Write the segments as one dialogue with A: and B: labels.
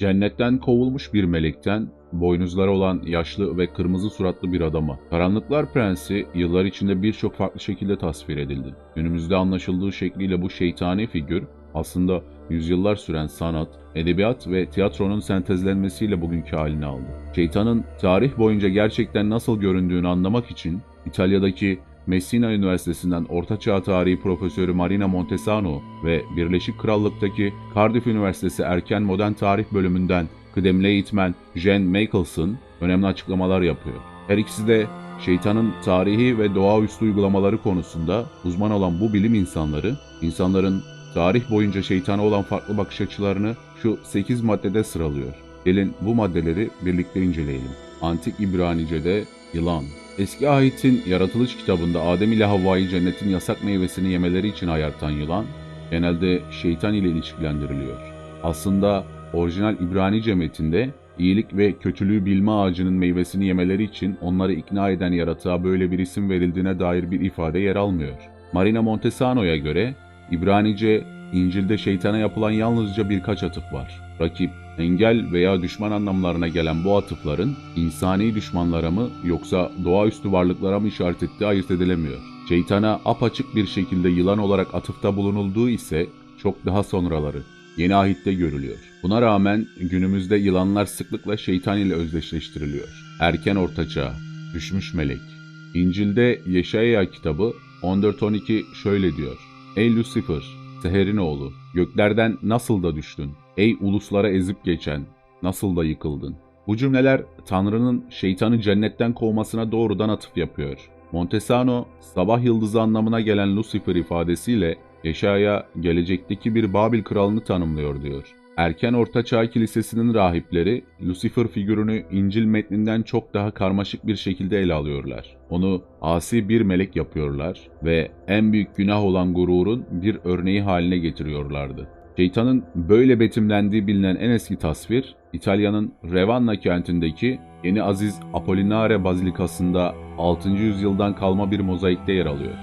A: Cennetten kovulmuş bir melekten, boynuzları olan yaşlı ve kırmızı suratlı bir adama. Karanlıklar Prensi yıllar içinde birçok farklı şekilde tasvir edildi. Günümüzde anlaşıldığı şekliyle bu şeytani figür aslında yüzyıllar süren sanat, edebiyat ve tiyatronun sentezlenmesiyle bugünkü halini aldı. Şeytanın tarih boyunca gerçekten nasıl göründüğünü anlamak için İtalya'daki Messina Üniversitesi'nden Ortaçağ Tarihi Profesörü Marina Montesano ve Birleşik Krallık'taki Cardiff Üniversitesi Erken Modern Tarih bölümünden kıdemli eğitmen Jen Michelson önemli açıklamalar yapıyor. Her ikisi de şeytanın tarihi ve doğaüstü uygulamaları konusunda uzman olan bu bilim insanları, insanların tarih boyunca şeytana olan farklı bakış açılarını şu 8 maddede sıralıyor. Gelin bu maddeleri birlikte inceleyelim. Antik İbranice'de yılan. Eski ahitin yaratılış kitabında Adem ile Havva'yı cennetin yasak meyvesini yemeleri için ayartan yılan, genelde şeytan ile ilişkilendiriliyor. Aslında orijinal İbranice metinde iyilik ve kötülüğü bilme ağacının meyvesini yemeleri için onları ikna eden yaratığa böyle bir isim verildiğine dair bir ifade yer almıyor. Marina Montesano'ya göre İbranice, İncil'de şeytana yapılan yalnızca birkaç atıf var. Rakip, engel veya düşman anlamlarına gelen bu atıfların insani düşmanlara mı yoksa doğaüstü varlıklara mı işaret ettiği ayırt edilemiyor. Şeytana apaçık bir şekilde yılan olarak atıfta bulunulduğu ise çok daha sonraları. Yeni ahitte görülüyor. Buna rağmen günümüzde yılanlar sıklıkla şeytan ile özdeşleştiriliyor. Erken ortaçağ, düşmüş melek. İncil'de Yeşaya kitabı 14-12 şöyle diyor. Ey Lucifer, Seher'in oğlu, göklerden nasıl da düştün? Ey uluslara ezip geçen, nasıl da yıkıldın? Bu cümleler Tanrı'nın şeytanı cennetten kovmasına doğrudan atıf yapıyor. Montesano, sabah yıldızı anlamına gelen Lucifer ifadesiyle Yeşaya gelecekteki bir Babil kralını tanımlıyor diyor. Erken Orta Çağ Kilisesi'nin rahipleri Lucifer figürünü İncil metninden çok daha karmaşık bir şekilde ele alıyorlar. Onu asi bir melek yapıyorlar ve en büyük günah olan gururun bir örneği haline getiriyorlardı. Şeytanın böyle betimlendiği bilinen en eski tasvir, İtalya'nın Ravenna kentindeki Yeni Aziz Apollinare Bazilikası'nda 6. yüzyıldan kalma bir mozaikte yer alıyor.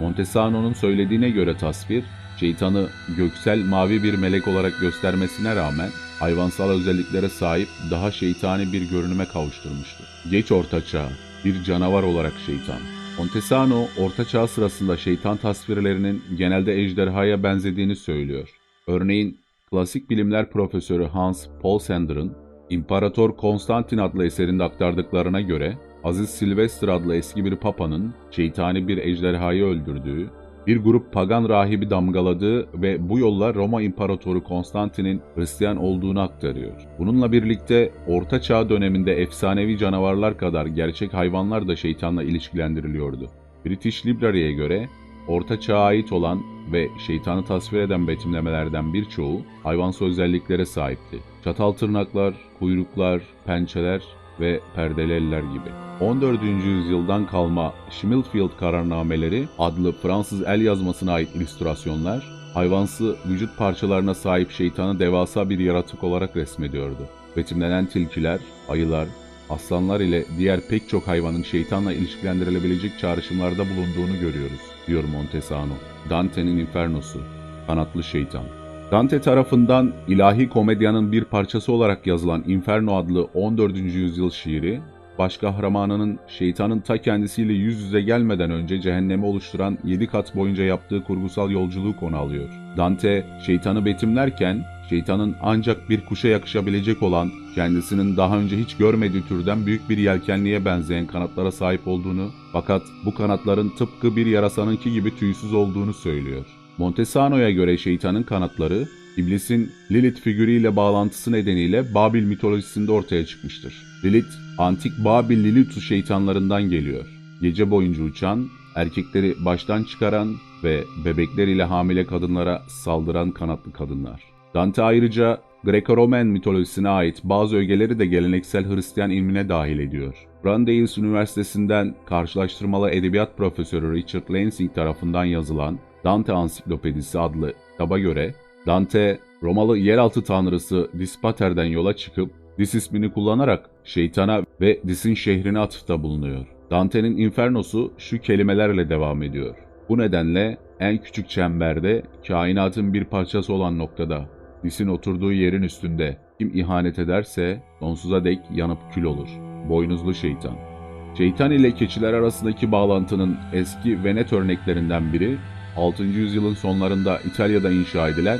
A: Montesano'nun söylediğine göre tasvir, şeytanı göksel mavi bir melek olarak göstermesine rağmen hayvansal özelliklere sahip daha şeytani bir görünüme kavuşturmuştur. Geç Orta Çağ, bir canavar olarak şeytan. Montesano, Orta Çağ sırasında şeytan tasvirlerinin genelde ejderhaya benzediğini söylüyor. Örneğin klasik bilimler profesörü Hans Polsender'ın İmparator Konstantin adlı eserinde aktardıklarına göre Aziz Silvester adlı eski bir papanın şeytani bir ejderhayı öldürdüğü, bir grup pagan rahibi damgaladığı ve bu yolla Roma İmparatoru Konstantin'in Hristiyan olduğunu aktarıyor. Bununla birlikte Orta Çağ döneminde efsanevi canavarlar kadar gerçek hayvanlar da şeytanla ilişkilendiriliyordu. British Library'e göre Orta Çağ'a ait olan ve şeytanı tasvir eden betimlemelerden birçoğu hayvansı özelliklere sahipti. Çatal tırnaklar, kuyruklar, pençeler ve perdeli eller gibi. 14. yüzyıldan kalma Schmilfield kararnameleri adlı Fransız el yazmasına ait illüstrasyonlar, hayvansı vücut parçalarına sahip şeytanı devasa bir yaratık olarak resmediyordu. Betimlenen tilkiler, ayılar, aslanlar ile diğer pek çok hayvanın şeytanla ilişkilendirilebilecek çağrışımlarda bulunduğunu görüyoruz, diyor Montesano. Dante'nin Infernosu, Kanatlı Şeytan. Dante tarafından ilahi komedyanın bir parçası olarak yazılan Inferno adlı 14. yüzyıl şiiri, baş kahramanının şeytanın ta kendisiyle yüz yüze gelmeden önce cehennemi oluşturan 7 kat boyunca yaptığı kurgusal yolculuğu konu alıyor. Dante, şeytanı betimlerken, şeytanın ancak bir kuşa yakışabilecek olan, kendisinin daha önce hiç görmediği türden büyük bir yelkenliğe benzeyen kanatlara sahip olduğunu, fakat bu kanatların tıpkı bir yarasanınki gibi tüysüz olduğunu söylüyor. Montesano'ya göre şeytanın kanatları, İblisin Lilith figürüyle bağlantısı nedeniyle Babil mitolojisinde ortaya çıkmıştır. Lilith, antik Babil Lilithus şeytanlarından geliyor. Gece boyunca uçan, erkekleri baştan çıkaran ve bebekler ile hamile kadınlara saldıran kanatlı kadınlar. Dante ayrıca Greco-Roman mitolojisine ait bazı ögeleri de geleneksel Hristiyan ilmine dahil ediyor. Brandeis Üniversitesi'nden karşılaştırmalı edebiyat profesörü Richard Lansing tarafından yazılan Dante Ansiklopedisi adlı kitaba göre Dante, Romalı yeraltı tanrısı Dispater'den yola çıkıp Dis ismini kullanarak şeytana ve Dis'in şehrine atıfta bulunuyor. Dante'nin Infernosu şu kelimelerle devam ediyor. Bu nedenle en küçük çemberde, kainatın bir parçası olan noktada, Dis'in oturduğu yerin üstünde, Kim ihanet ederse sonsuza dek yanıp kül olur. Boynuzlu şeytan. Şeytan ile keçiler arasındaki bağlantının eski ve net örneklerinden biri 6. yüzyılın sonlarında İtalya'da inşa edilen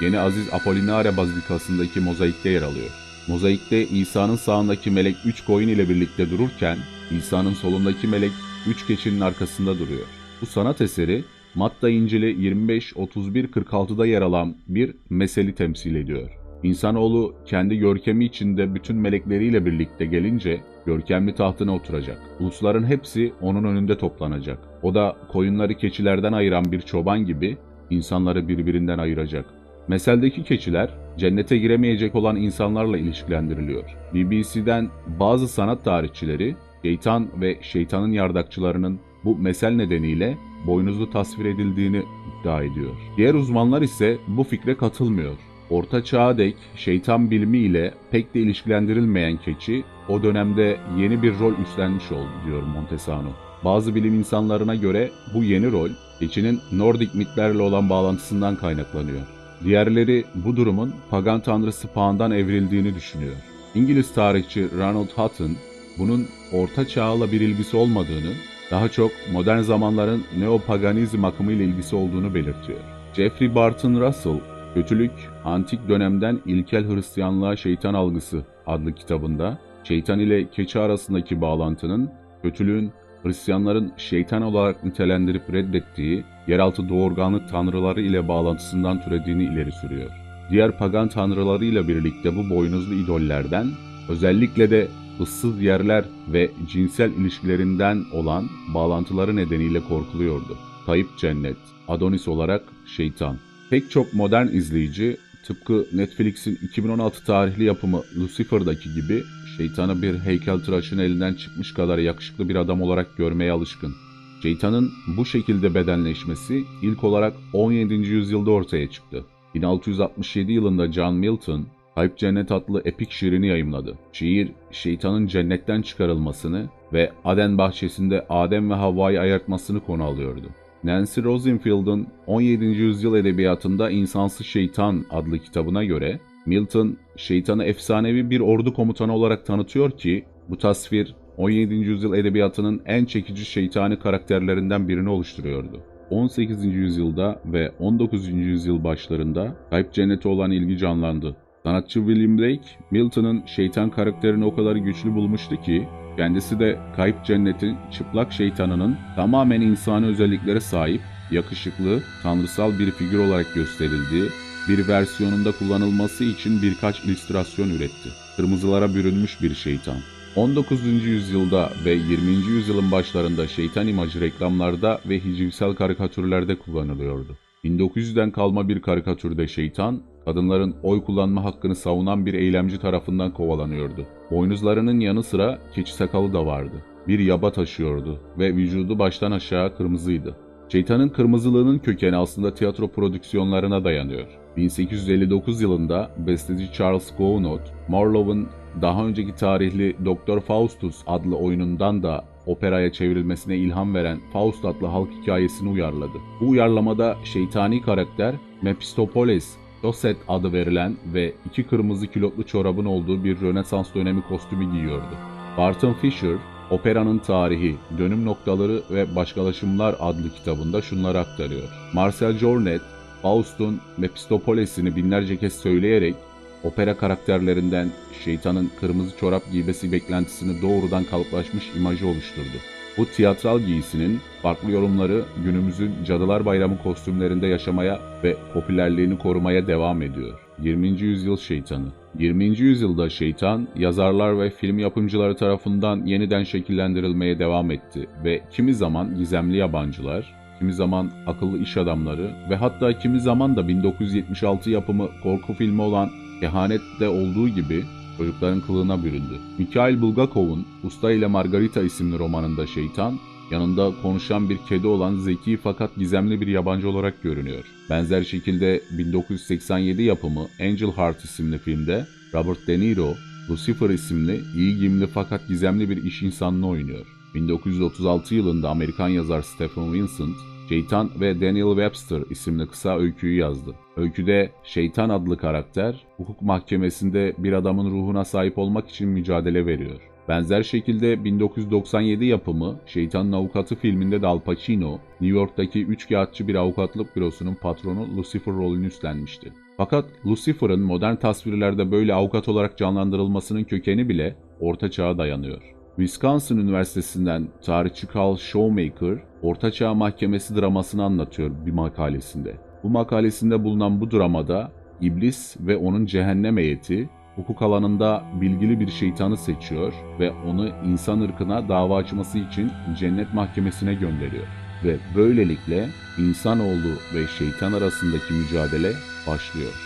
A: Yeni Aziz Apollinare Bazilikası'ndaki mozaikte yer alıyor. Mozaikte İsa'nın sağındaki melek 3 koyun ile birlikte dururken İsa'nın solundaki melek 3 keçinin arkasında duruyor. Bu sanat eseri Matta İncil'i 25-31-46'da yer alan bir meseli temsil ediyor. İnsanoğlu kendi görkemi içinde bütün melekleriyle birlikte gelince görkemli tahtına oturacak. Ulusların hepsi onun önünde toplanacak. O da koyunları keçilerden ayıran bir çoban gibi insanları birbirinden ayıracak. Meseldeki keçiler cennete giremeyecek olan insanlarla ilişkilendiriliyor. BBC'den bazı sanat tarihçileri şeytan ve şeytanın yardakçılarının bu mesel nedeniyle boynuzlu tasvir edildiğini iddia ediyor. Diğer uzmanlar ise bu fikre katılmıyor. Orta çağa dek şeytan bilimi pek de ilişkilendirilmeyen keçi o dönemde yeni bir rol üstlenmiş oldu diyor Montesano. Bazı bilim insanlarına göre bu yeni rol keçinin Nordik mitlerle olan bağlantısından kaynaklanıyor. Diğerleri bu durumun pagan tanrısı Pan'dan evrildiğini düşünüyor. İngiliz tarihçi Ronald Hutton bunun orta çağla bir ilgisi olmadığını, daha çok modern zamanların neopaganizm akımı ile ilgisi olduğunu belirtiyor. Jeffrey Barton Russell, Kötülük, Antik Dönemden İlkel Hristiyanlığa Şeytan Algısı adlı kitabında, şeytan ile keçi arasındaki bağlantının, kötülüğün Hristiyanların şeytan olarak nitelendirip reddettiği yeraltı doğurganlık tanrıları ile bağlantısından türediğini ileri sürüyor. Diğer pagan tanrılarıyla birlikte bu boynuzlu idollerden, özellikle de ıssız yerler ve cinsel ilişkilerinden olan bağlantıları nedeniyle korkuluyordu. Kayıp cennet, Adonis olarak şeytan. Pek çok modern izleyici tıpkı Netflix'in 2016 tarihli yapımı Lucifer'daki gibi şeytanı bir heykeltıraşın elinden çıkmış kadar yakışıklı bir adam olarak görmeye alışkın. Şeytanın bu şekilde bedenleşmesi ilk olarak 17. yüzyılda ortaya çıktı. 1667 yılında John Milton, Kayıp Cennet adlı epik şiirini yayımladı. Şiir, şeytanın cennetten çıkarılmasını ve Aden bahçesinde Adem ve Havva'yı ayartmasını konu alıyordu. Nancy Rosenfield'ın 17. yüzyıl edebiyatında İnsansız Şeytan adlı kitabına göre Milton, şeytanı efsanevi bir ordu komutanı olarak tanıtıyor ki bu tasvir 17. yüzyıl edebiyatının en çekici şeytani karakterlerinden birini oluşturuyordu. 18. yüzyılda ve 19. yüzyıl başlarında Kayıp Cennete olan ilgi canlandı. Sanatçı William Blake, Milton'ın şeytan karakterini o kadar güçlü bulmuştu ki, kendisi de Kayıp Cennet'in çıplak şeytanının tamamen insani özelliklere sahip, yakışıklı, tanrısal bir figür olarak gösterildiği bir versiyonunda kullanılması için birkaç illüstrasyon üretti. Kırmızılara bürünmüş bir şeytan. 19. yüzyılda ve 20. yüzyılın başlarında şeytan imajı reklamlarda ve hicivsel karikatürlerde kullanılıyordu. 1900'den kalma bir karikatürde şeytan, kadınların oy kullanma hakkını savunan bir eylemci tarafından kovalanıyordu. Boynuzlarının yanı sıra keçi sakalı da vardı. Bir yaba taşıyordu ve vücudu baştan aşağı kırmızıydı. Şeytanın kırmızılığının kökeni aslında tiyatro prodüksiyonlarına dayanıyor. 1859 yılında besteci Charles Gounod, Marlowe'ın daha önceki tarihli Doktor Faustus adlı oyunundan da operaya çevrilmesine ilham veren Faust adlı halk hikayesini uyarladı. Bu uyarlamada şeytani karakter Mephistopheles Doset adı verilen ve iki kırmızı kilotlu çorabın olduğu bir Rönesans dönemi kostümü giyiyordu. Barton Fisher, Operanın Tarihi, Dönüm Noktaları ve Başkalaşımlar adlı kitabında şunları aktarıyor. Marcel Journet, Faust'un Mephistopheles'ini binlerce kez söyleyerek opera karakterlerinden şeytanın kırmızı çorap giymesi beklentisini doğrudan kalıplaşmış imajı oluşturdu. Bu tiyatral giysinin farklı yorumları günümüzün Cadılar Bayramı kostümlerinde yaşamaya ve popülerliğini korumaya devam ediyor. 20. yüzyıl şeytanı 20. yüzyılda şeytan, yazarlar ve film yapımcıları tarafından yeniden şekillendirilmeye devam etti ve kimi zaman gizemli yabancılar, kimi zaman akıllı iş adamları ve hatta kimi zaman da 1976 yapımı korku filmi olan Kehanet'te olduğu gibi çocukların kılığına büründü. Mikhail Bulgakov'un Usta ile Margarita isimli romanında şeytan, yanında konuşan bir kedi olan zeki fakat gizemli bir yabancı olarak görünüyor. Benzer şekilde 1987 yapımı Angel Heart isimli filmde Robert De Niro, Lucifer isimli iyi giyimli fakat gizemli bir iş insanını oynuyor. 1936 yılında Amerikan yazar Stephen Vincent, Şeytan ve Daniel Webster isimli kısa öyküyü yazdı. Öyküde Şeytan adlı karakter hukuk mahkemesinde bir adamın ruhuna sahip olmak için mücadele veriyor. Benzer şekilde 1997 yapımı Şeytanın Avukatı filminde de Al Pacino, New York'taki üçkağıtçı bir avukatlık bürosunun patronu Lucifer rolünü üstlenmişti. Fakat Lucifer'ın modern tasvirlerde böyle avukat olarak canlandırılmasının kökeni bile Orta Çağ'a dayanıyor. Wisconsin Üniversitesi'nden tarihçi Carl Showmaker, Orta Çağ Mahkemesi dramasını anlatıyor bir makalesinde. Bu makalesinde bulunan bu dramada İblis ve onun cehennem heyeti hukuk alanında bilgili bir şeytanı seçiyor ve onu insan ırkına dava açması için cennet mahkemesine gönderiyor. Ve böylelikle insanoğlu ve şeytan arasındaki mücadele başlıyor.